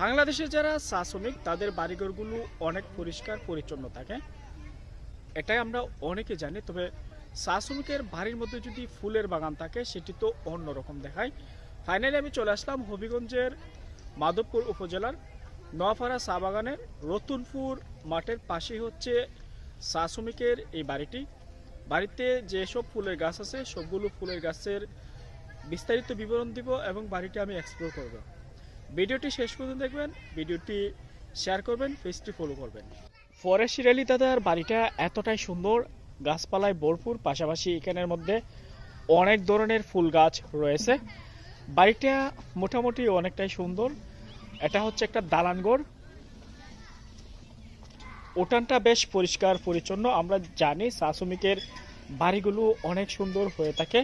বাংলাদেশে যারা চা শ্রমিক তাদের বাড়িঘরগুলো অনেক পরিষ্কার, পরিচ্ছন্ন থাকে। এটাই আমরা অনেকে জানি, তবে চা শ্রমিকের বাড়ির মধ্যে যদি ফুলের বাগান থাকে, সেটি তো অন্যরকম দেখায়। ফাইনালি আমি চলে আসলাম হবিগঞ্জের মাধবপুর উপজেলার নোয়াপাড়া চা বাগানের রতুনপুর মাঠের পাশেই হচ্ছে চা শ্রমিকের এই বাড়িটি। বাড়িতে যেসব ফুলের গাছ আছে, সবগুলো ফুলের গাছের বিস্তারিত বিবরণ দিব এবং বাড়িটি আমি এক্সপ্লোর করব। ভিডিওটি শেষ পর্যন্ত দেখবেন, ভিডিওটি শেয়ার করবেন পেজটি ফলো করবেন। ফরেস্ট রেলি দাদার বাড়িটা এতটাই সুন্দর, গাছপালায় ভরপুর, পাশাপাশি এখানের মধ্যে অনেক ধরনের ফুল গাছ রয়েছে। বাড়িটা মোটামুটি অনেকটাই সুন্দর। এটা হচ্ছে একটা দালানগড় উঠানটা বেশ পরিষ্কার, পরিচ্ছন্ন। আমরা জানি চা শ্রমিকের বাড়িগুলো অনেক সুন্দর হয়ে থাকে।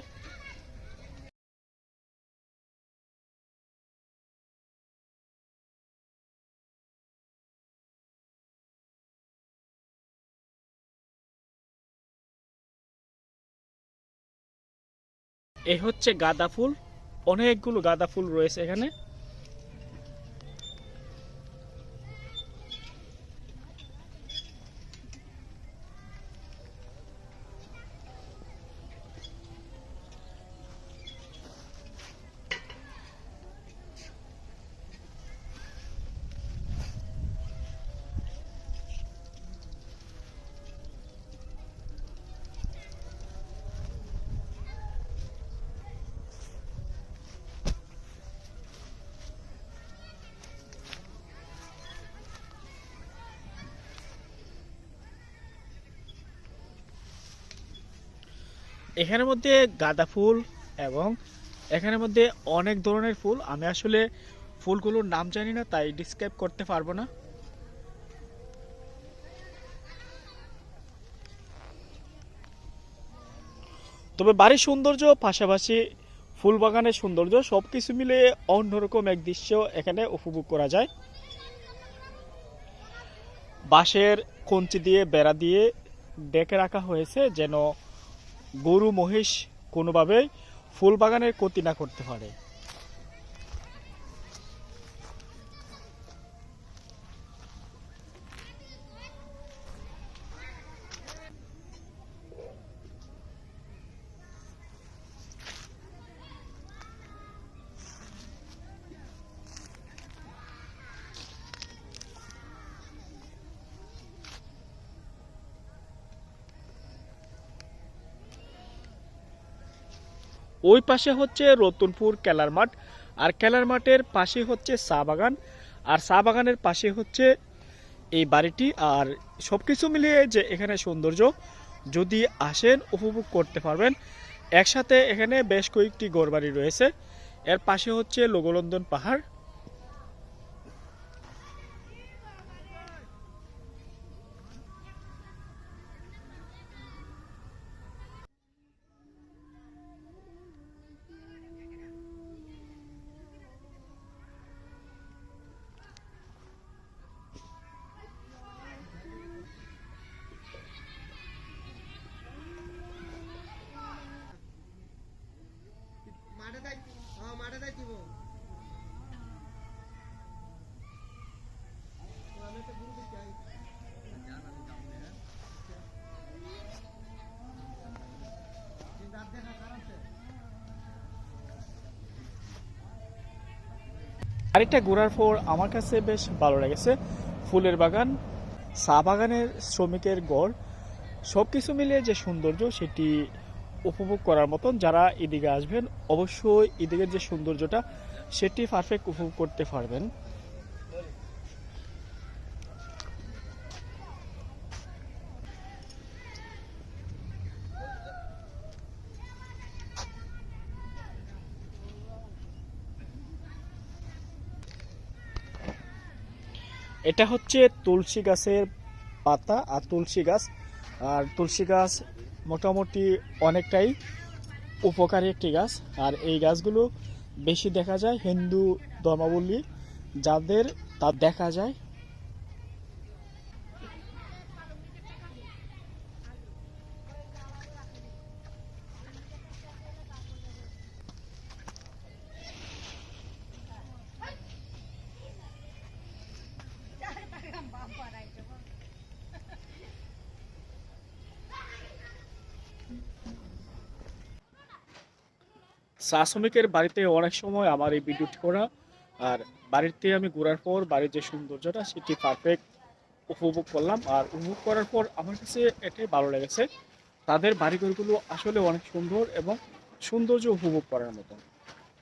এই হচ্ছে গাঁদা ফুল। অনেকগুলো গাঁদা ফুল রয়েছে এখানে। এখানের মধ্যে গাঁদা ফুল এবং এখানের মধ্যে অনেক ধরনের ফুল। আমি আসলে ফুলগুলোর নাম জানি না, তাই ডিসক্রাইব করতে পারব না। তবে বাড়ির সৌন্দর্য, পাশাপাশি ফুল বাগানের সৌন্দর্য সব কিছু মিলে অন্যরকম এক দৃশ্য এখানে উপভোগ করা যায়। বাঁশের কঞ্চি দিয়ে বেড়া দিয়ে ডেকে রাখা হয়েছে যেন গরু মহিষ কোনোভাবেই ফুল বাগানের ক্ষতি না করতে পারে। ওই পাশে হচ্ছে রতনপুর কেলার মাঠ, আর কেলার মাঠের পাশে হচ্ছে চা বাগান, আর চা বাগানের পাশে হচ্ছে এই বাড়িটি। আর সব কিছু মিলিয়ে যে এখানে সৌন্দর্য, যদি আসেন, উপভোগ করতে পারবেন। একসাথে এখানে বেশ কয়েকটি গড়বাড়ি রয়েছে। এর পাশে হচ্ছে লোগলন্দন পাহাড় বাড়িটা ঘোরার পর আমার কাছে বেশ ভালো লেগেছে। ফুলের বাগান, চা বাগানের শ্রমিকের গড় সব কিছু মিলিয়ে যে সৌন্দর্য সেটি উপভোগ করার মতন যারা এদিকে আসবেন, অবশ্যই এদিকের যে সৌন্দর্যটা সেটি পারফেক্ট উপভোগ করতে পারবেন। এটা হচ্ছে তুলসী গাছের পাতা আর তুলসী গাছ। আর তুলসী গাছ মোটামুটি অনেকটাই উপকারী একটি গাছ। আর এই গাছগুলো বেশি দেখা যায় হিন্দু ধর্মাবলী যাদের তা দেখা যায়। চা শ্রমিকের বাড়িতে অনেক সময় আমার এই ভিডিওটি করা। আর বাড়িতে আমি ঘোরার পর, বাড়ির যে সৌন্দর্যটা, সেটি পারফেক্ট উপভোগ করলাম। আর উপভোগ করার পর আমার কাছে এটাই ভালো লেগেছে, তাদের বাড়িঘরগুলো আসলে অনেক সুন্দর এবং সৌন্দর্য উপভোগ করার মতো।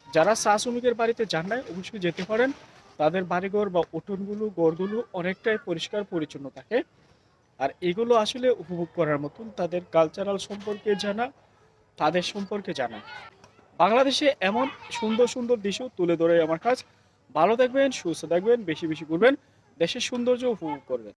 যারা চা শ্রমিকের বাড়িতে যান নাই, অবশ্যই যেতে পারেন। তাদের বাড়িঘর বা উঠোনগুলো গড়গুলো অনেকটাই পরিষ্কার, পরিচ্ছন্ন থাকে। আর এগুলো আসলে উপভোগ করার মতন তাদের কালচারাল সম্পর্কে জানা, তাদের সম্পর্কে জানা। বাংলাদেশে এমন সুন্দর সুন্দর দৃশ্য তুলে ধরে আমার কাজ। ভালো থাকবেন, সুস্থ থাকবেন, বেশি বেশি ঘুরবেন। দেশের সৌন্দর্য উপভোগ করবেন।